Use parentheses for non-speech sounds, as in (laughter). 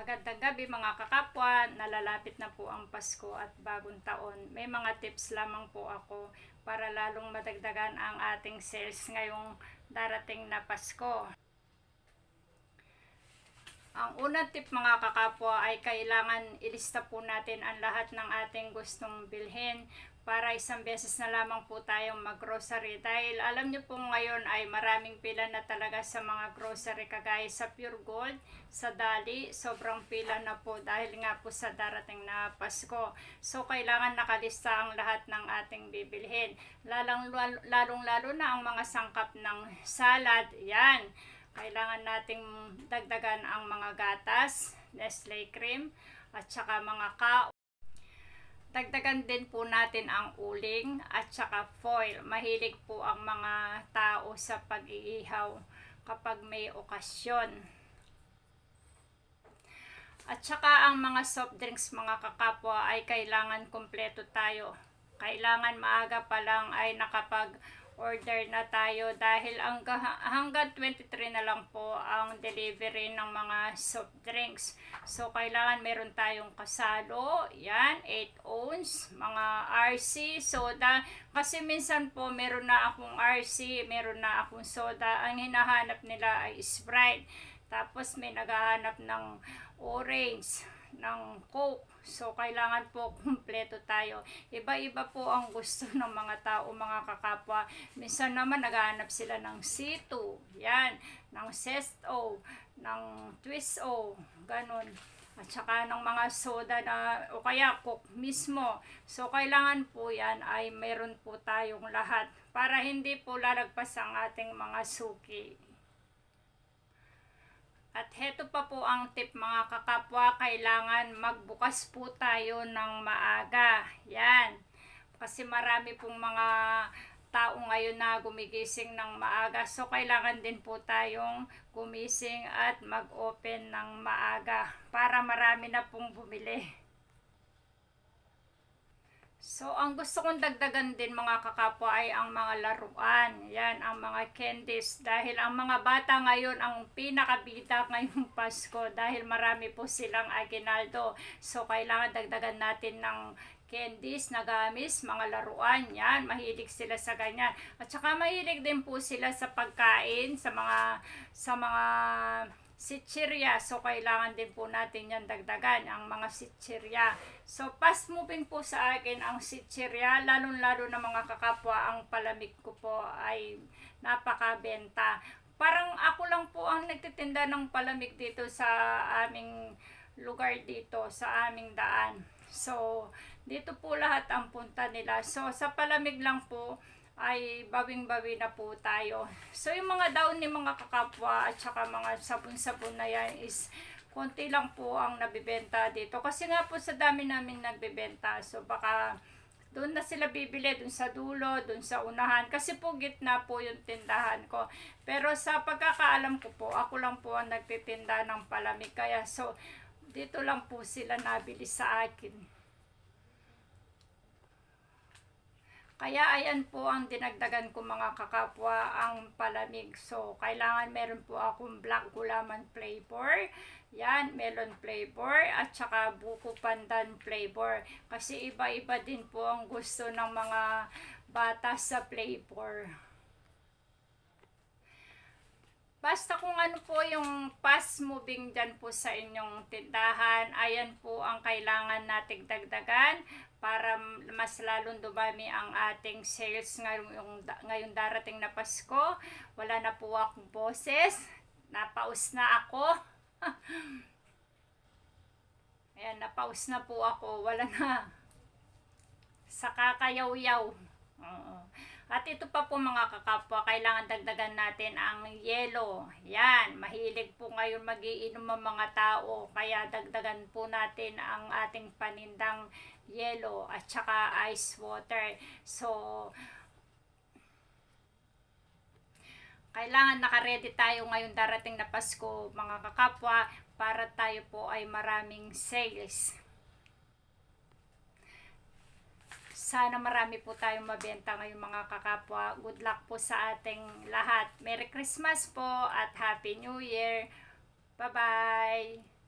Magandang gabi mga kakapwa, nalalapit na po ang Pasko at bagong taon. May mga tips lamang po ako para lalong madagdagan ang ating sales ngayong darating na Pasko. Ang unang tip mga kakapwa ay kailangan ilista po natin ang lahat ng ating gustong bilhin para isang beses na lamang po tayong mag-grocery. Dahil alam nyo po ngayon ay maraming pila na talaga sa mga grocery kagaya sa Pure Gold, sa Dali, sobrang pila na po dahil nga po sa darating na Pasko. So kailangan nakalista ang lahat ng ating bibilhin. Lalang, lalong lalo na ang mga sangkap ng salad. Yan kailangan nating dagdagan ang mga gatas, Nestle cream, at saka mga ka. Dagdagan din po natin ang uling at saka foil. Mahilig po ang mga tao sa pag-iihaw kapag may okasyon. At saka ang mga soft drinks mga kakapwa ay kailangan kumpleto tayo. Kailangan maaga pa lang ay nakapag order na tayo dahil ang hanggang 23 na lang po ang delivery ng mga soft drinks. So, kailangan meron tayong kasalo, yan, 8 ounce, mga RC, soda. Kasi minsan po meron na akong RC, meron na akong soda. Ang hinahanap nila ay Sprite. Tapos may naghahanap ng orange, ng Coke. So, kailangan po (laughs) kumpleto tayo. Iba-iba po ang gusto (laughs) ng mga tao, mga kakapwa. Minsan naman naghahanap sila ng C2, yan, ng Sesto, ng Twist-O, ganun. At saka ng mga soda na, o kaya cook mismo. So, kailangan po yan ay meron po tayong lahat para hindi po lalagpas ang ating mga suki. At heto pa po ang tip mga kakapwa, kailangan magbukas po tayo ng maaga. Yan. Kasi marami pong mga tao ngayon na gumigising ng maaga. So, kailangan din po tayong gumising at mag-open ng maaga para marami na pong bumili. So, ang gusto kong dagdagan din mga kakapwa ay ang mga laruan. Yan, ang mga candies. Dahil ang mga bata ngayon ang pinakabita ngayong (laughs) Pasko dahil marami po silang aginaldo. So, kailangan dagdagan natin ng candies, nagamis, mga laruan. Yan, mahilig sila sa ganyan. At saka mahilig din po sila sa pagkain, sa mga sa mga sitsirya. So, kailangan din po natin yan dagdagan, ang mga sitsirya. So, fast moving po sa akin ang sitsirya, lalong-lalo na mga kakapwa, ang palamig ko po ay napakabenta. Parang ako lang po ang nagtitinda ng palamig dito sa aming lugar dito, sa aming daan. So, dito po lahat ang punta nila. So, sa palamig lang po, ay bawing-bawi na po tayo. So yung mga down ni mga kakapwa at saka mga sabon-sabon na yan is konti lang po ang nabibenta dito. Kasi nga po sa dami namin nagbebenta. So baka doon na sila bibili, doon sa dulo, doon sa unahan. Kasi po gitna po yung tindahan ko. Pero sa pagkakaalam ko po, ako lang po ang nagtitinda ng palamig. Kaya so, dito lang po sila nabili sa akin. Kaya ayan po ang dinagdagan ko mga kakapwa ang palamig. So, kailangan meron po akong black gulaman flavor. Yan, melon flavor at saka buko pandan flavor. Kasi iba-iba din po ang gusto ng mga bata sa flavor. Basta kung ano po yung fast moving dyan po sa inyong tindahan, ayan po ang kailangan nating dagdagan para mas lalong dumami ang ating sales ngayong, ngayong darating na Pasko. Wala na po akong boses. Napaus na ako. (laughs) Ayan, napaus na po ako. Wala na. Sa kakayaw-yaw. Uh, at ito pa po mga kakapwa, kailangan dagdagan natin ang yelo. Yan, mahilig po ngayon magiinom ang mga tao. Kaya dagdagan po natin ang ating panindang yelo at saka ice water. So, kailangan nakaredy tayo ngayon darating na Pasko mga kakapwa para tayo po ay maraming sales. Sana marami po tayong mabenta ngayong mga kakapwa. Good luck po sa ating lahat. Merry Christmas po at Happy New Year. Bye-bye!